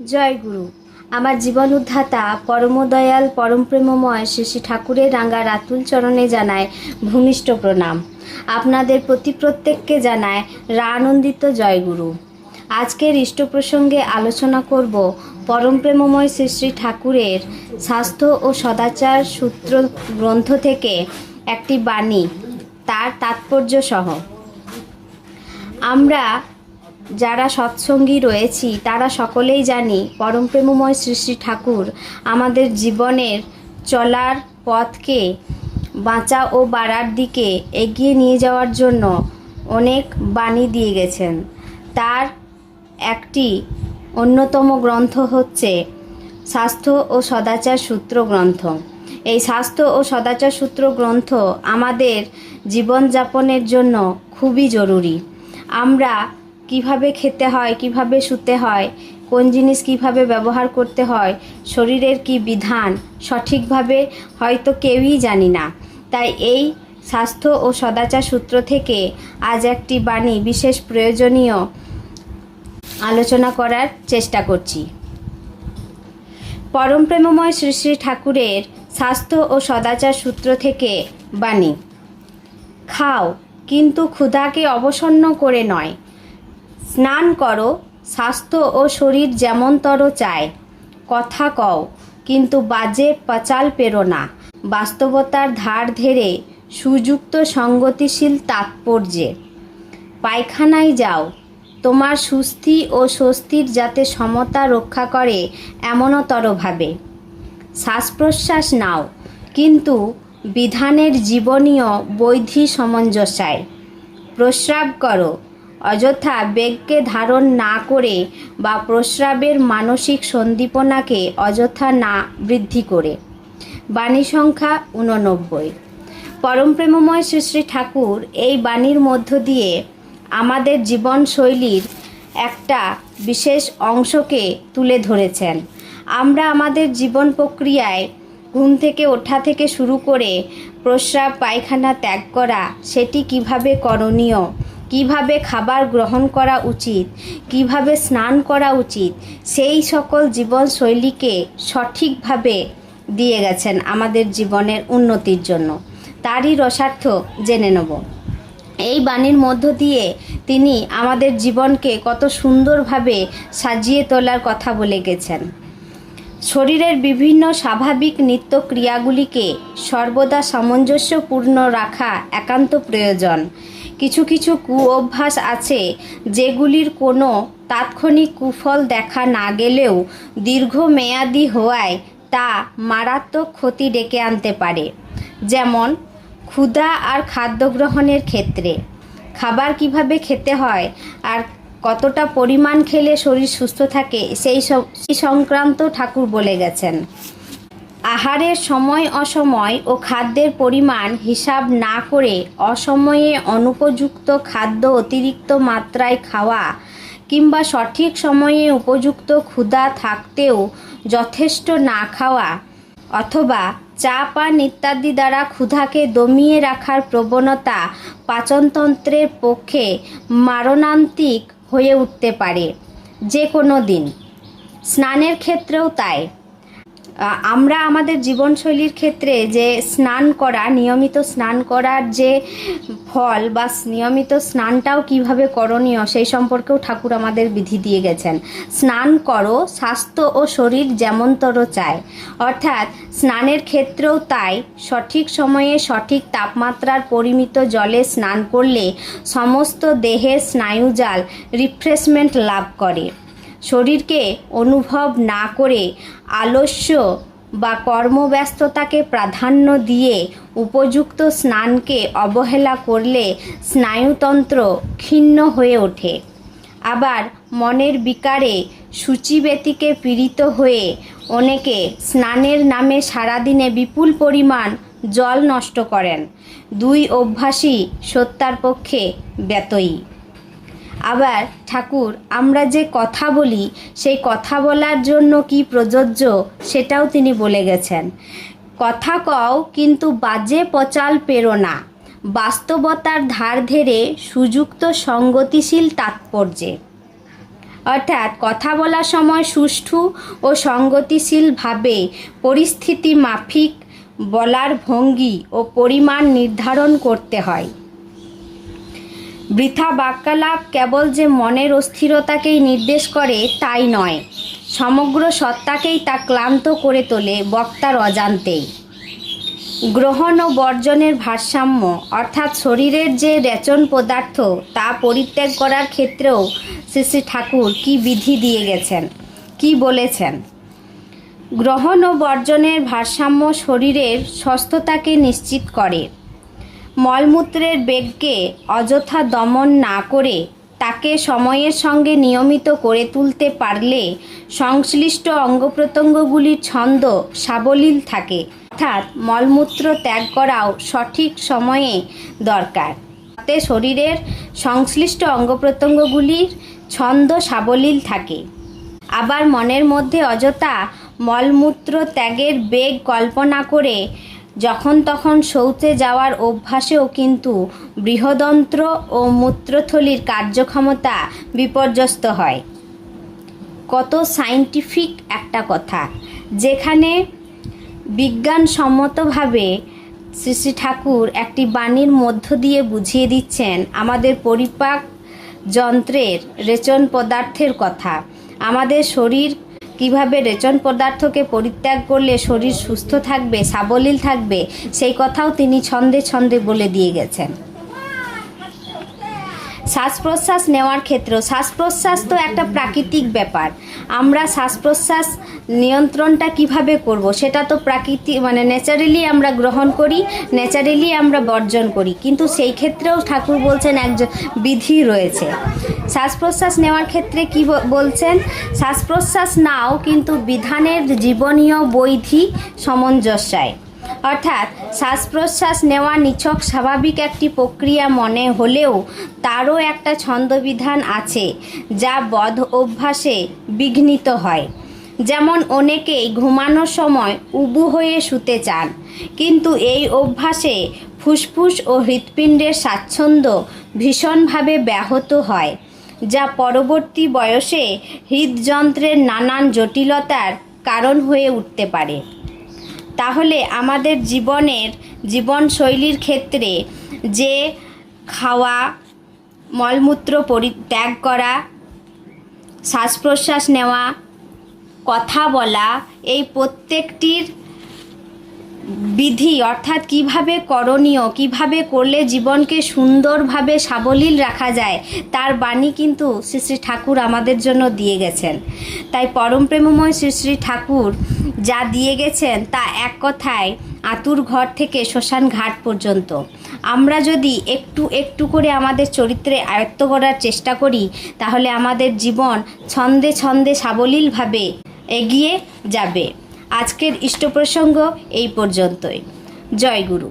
জয় গুরু। আমার জীবন উদ্ধাতা পরমদয়াল পরম প্রেমময় শ্রী ঠাকুরের রাঙ্গা রাতুল চরণে জানায় ভূমিষ্ঠ প্রণাম। আপনাদের প্রতি প্রত্যেককে জানায় রানন্দিত জয় গুরু। আজকের ইষ্ট প্রসঙ্গে আলোচনা করব পরম প্রেমময় শ্রী শ্রী ঠাকুরের স্বাস্থ্য ও সদাচার সূত্র গ্রন্থ থেকে একটি বাণী, তার তাৎপর্য সহ। আমরা যারা সৎসঙ্গী রয়েছি, তারা সকলেই জানি পরম প্রেমময় শ্রী শ্রী ঠাকুর আমাদের জীবনের চলার পথকে বাঁচা ও বাড়ার দিকে এগিয়ে নিয়ে যাওয়ার জন্য অনেক বাণী দিয়ে গেছেন। তার একটি অন্যতম গ্রন্থ হচ্ছে স্বাস্থ্য ও সদাচার সূত্র গ্রন্থ। এই স্বাস্থ্য ও সদাচার সূত্র গ্রন্থ আমাদের জীবনযাপনের জন্য খুবই জরুরি। আমরা কীভাবে খেতে হয়, কীভাবে শুতে হয়, কোন জিনিস কীভাবে ব্যবহার করতে হয়, শরীরের কি বিধান, সঠিকভাবে হয়তো কেউই জানি না। তাই এই স্বাস্থ্য ও সদাচার সূত্র থেকে আজ একটি বাণী বিশেষ প্রয়োজনীয় আলোচনা করার চেষ্টা করছি। পরম প্রেমময় শ্রী শ্রী ঠাকুরের স্বাস্থ্য ও সদাচার সূত্র থেকে বাণী। খাও, কিন্তু ক্ষুধাকে অবসন্ন করে নয়। স্নান করো, স্বাস্থ্য ও শরীর যেমনতর চায়। কথা কও, কিন্তু বাজে পচাল পেরো না। বাস্তবতার ধার ধেরে সুযুক্ত সঙ্গতিশীল তাৎপর্যে। পায়খানায় যাও, তোমার সুস্থি ও স্বস্তির যাতে সমতা রক্ষা করে এমনতরভাবে। শ্বাস প্রশ্বাস নাও, কিন্তু বিধানের জীবনীয় বৈধি সামঞ্জস্যায় প্রস্রাব করো অযথা বেগকে ধারণ না করে বা প্রস্রাবের মানসিক সন্দীপনাকে অযথা না বৃদ্ধি করে। বাণী সংখ্যা উননব্বই পরম প্রেমময় শ্রী শ্রী ঠাকুর এই বাণীর মধ্য দিয়ে আমাদের জীবনশৈলীর একটা বিশেষ অংশকে তুলে ধরেছেন। আমরা আমাদের জীবন প্রক্রিয়ায় ঘুম থেকে ওঠা থেকে শুরু করে প্রস্রাব, পায়খানা ত্যাগ করা, সেটি কীভাবে করণীয় কীভাবে খাবার গ্রহণ করা উচিত, কীভাবে স্নান করা উচিত, সেই সকল জীবনশৈলীকে সঠিকভাবে দিয়ে গেছেন আমাদের জীবনের উন্নতির জন্য। তারই রসার্থ জেনে নেব। এই বাণীর মধ্য দিয়ে তিনি আমাদের জীবনকে কত সুন্দরভাবে সাজিয়ে তোলার কথা বলে গেছেন। শরীরের বিভিন্ন স্বাভাবিক নিত্য ক্রিয়াগুলিকে সর্বদা সামঞ্জস্যপূর্ণ রাখা একান্ত প্রয়োজন। কিছু কিছু কু অভ্যাস আছে যেগুলির কোনো তাৎক্ষণিক কুফল দেখা না গেলেও দীর্ঘমেয়াদী হওয়ায় তা মারাত্মক ক্ষতি ডেকে আনতে পারে। যেমন, ক্ষুধা আর খাদ্য গ্রহণের ক্ষেত্রে। খাবার কীভাবে খেতে হয় আর কতটা পরিমাণ খেলে শরীর সুস্থ থাকে সেই সব সেই সংক্রান্ত ঠাকুর বলে গেছেন। আহারের সময় অসময় ও খাদ্যের পরিমাণ হিসাব না করে অসময়ে অনুপযুক্ত খাদ্য অতিরিক্ত মাত্রায় খাওয়া কিংবা সঠিক সময়ে উপযুক্ত ক্ষুধা থাকতেও যথেষ্ট না খাওয়া অথবা চা, পান ইত্যাদি দ্বারা ক্ষুধাকে দমিয়ে রাখার প্রবণতা পাচনতন্ত্রের পক্ষে মারণান্তিক হয়ে উঠতে পারে। যে কোনো দিন। স্নানের ক্ষেত্রেও তাই। আমরা আমাদের জীবনশৈলীর ক্ষেত্রে যে স্নান করা, নিয়মিত স্নান করার যে ফল বা নিয়মিত স্নানটাও কীভাবে করণীয় সেই সম্পর্কেও ঠাকুর আমাদের বিধি দিয়ে গেছেন। স্নান করো, স্বাস্থ্য ও শরীর যেমনতর চায়। অর্থাৎ স্নানের ক্ষেত্রেও তাই, সঠিক সময়ে সঠিক তাপমাত্রার পরিমিত জলে স্নান করলে সমস্ত দেহের স্নায়ুজাল রিফ্রেশমেন্ট লাভ করে। শরীরকে অনুভব না করে আলস্য বা কর্মব্যস্ততাকে প্রাধান্য দিয়ে উপযুক্ত স্নানকে অবহেলা করলে স্নায়ুতন্ত্র ক্ষীণ হয়ে ওঠে। আবার মনের বিকারে সূচিবেতিকে পীড়িত হয়ে অনেকে স্নানের নামে সারাদিনে বিপুল পরিমাণ জল নষ্ট করেন। দুই অভ্যাসই সত্যার পক্ষে ব্যতয়ী। আবার ঠাকুর, আমরা যে কথা বলি, সেই কথা বলার জন্য কি প্রযোজ্য? সেটাও তিনি বলে গেছেন। কথা কও, কিন্তু বাজে পচাল পেরো না। বাস্তবতার ধার ধেরে সুযুক্ত সঙ্গতিশীল তাৎপর্যে। অর্থাৎ কথা বলার সময় সুষ্ঠু ও সঙ্গতিশীলভাবে পরিস্থিতি মাফিক বলার ভঙ্গি ও পরিমাণ নির্ধারণ করতে হয়। বৃথা বাক্যালাপ কেবল যে মনের অস্থিরতাকেই নির্দেশ করে, তাই নয়। সমগ্র সত্তাকেই তা ক্লান্ত করে তোলে বক্তার অজান্তেই। গ্রহণ ও বর্জনের ভারসাম্য, অর্থাৎ শরীরের যে রেচন পদার্থ, তা পরিত্যাগ করার ক্ষেত্রেও শ্রী ঠাকুর কি বিধি দিয়ে গেছেন, কি বলেছেন? গ্রহণ ও বর্জনের ভারসাম্য শরীরের সুস্থতাকে নিশ্চিত করে। মলমূত্রের বেগকে অযথা দমন না করে তাকে সময়ের সঙ্গে নিয়মিত করে তুলতে পারলে সংশ্লিষ্ট অঙ্গ প্রত্যঙ্গগুলির ছন্দ সাবলীল থাকে, অর্থাৎ মলমূত্র ত্যাগ করাও সঠিক সময়ে দরকার। তাতে শরীরের সংশ্লিষ্ট অঙ্গ প্রত্যঙ্গগুলির ছন্দ সাবলীল থাকে। আবার মনের মধ্যে অযথা মলমূত্র ত্যাগের বেগ কল্পনা করে যখন তখন শৌচে যাওয়ার অভ্যাসেও কিন্তু বৃহদন্ত্র ও মূত্রথলির কার্যক্ষমতা বিপর্যস্ত হয়। কত সাইন্টিফিক একটা কথা, যেখানে বিজ্ঞানসম্মতভাবে শ্রী শ্রী ঠাকুর একটি বাণীর মধ্য দিয়ে বুঝিয়ে দিচ্ছেন আমাদের পরিপাক যন্ত্রের রেচন পদার্থের কথা। আমাদের শরীর কীভাবে রেচন পদার্থকে পরিত্যাগ করলে শরীর সুস্থ থাকবে, সাবলীল থাকবে, সেই কথাও তিনি ছন্দে ছন্দে বলে দিয়ে গেছেন। শ্বাস প্রশ্বাস নেওয়ার ক্ষেত্রেও শ্বাস প্রশ্বাস তো একটা প্রাকৃতিক ব্যাপার। আমরা শ্বাস প্রশ্বাস নিয়ন্ত্রণটা কীভাবে করব সেটা তো প্রাকৃতিক মানে ন্যাচারালি আমরা গ্রহণ করি, ন্যাচারালি আমরা বর্জন করি। কিন্তু সেই ক্ষেত্রেও ঠাকুর বলছেন একজন বিধি রয়েছে। শ্বাস প্রশ্বাস নেওয়ার ক্ষেত্রে কি বলছেন? শ্বাস প্রশ্বাস নাও কিন্তু বিধানের জীবনীয় বৈধি সামঞ্জস্যায়। অর্থাৎ শ্বাস প্রশ্বাস নেওয়া নিছক স্বাভাবিক একটি প্রক্রিয়া মনে হলেও তারও একটা ছন্দবিধান আছে, যা বধ অভ্যাসে বিঘ্নিত হয়। যেমন অনেকেই ঘুমানোর সময় উবু হয়ে শুতে চান, কিন্তু এই অভ্যাসে ফুসফুস ও হৃৎপিণ্ডের স্বাচ্ছন্দ্য ভীষণভাবে ব্যাহত হয়, যা পরবর্তী বয়সে হৃদযন্ত্রের নানান জটিলতার কারণ হয়ে উঠতে পারে। তাহলে আমাদের জীবনের জীবনশৈলীর ক্ষেত্রে যে খাওয়া, মলমূত্র পরিত্যাগ করা শ্বাস প্রশ্বাস নেওয়া, কথা বলা, এই প্রত্যেকটির বিধি অর্থাৎ কীভাবে করণীয়, কীভাবে করলে জীবনকে সুন্দরভাবে সাবলীল রাখা যায়, তার বাণী কিন্তু শ্রী শ্রী ঠাকুর আমাদের জন্য দিয়ে গেছেন। তাই পরম প্রেমময় শ্রী শ্রী ঠাকুর যা দিয়ে গেছেন তা এক কথায় আতুর ঘর থেকে শ্মশান ঘাট পর্যন্ত। আমরা যদি একটু একটু করে আমাদের চরিত্রে আয়ত্ত করার চেষ্টা করি, তাহলে আমাদের জীবন ছন্দে ছন্দে সাবলীলভাবে এগিয়ে যাবে। আজকের ইষ্ট প্রসঙ্গ এই পর্যন্তই। জয় গুরু।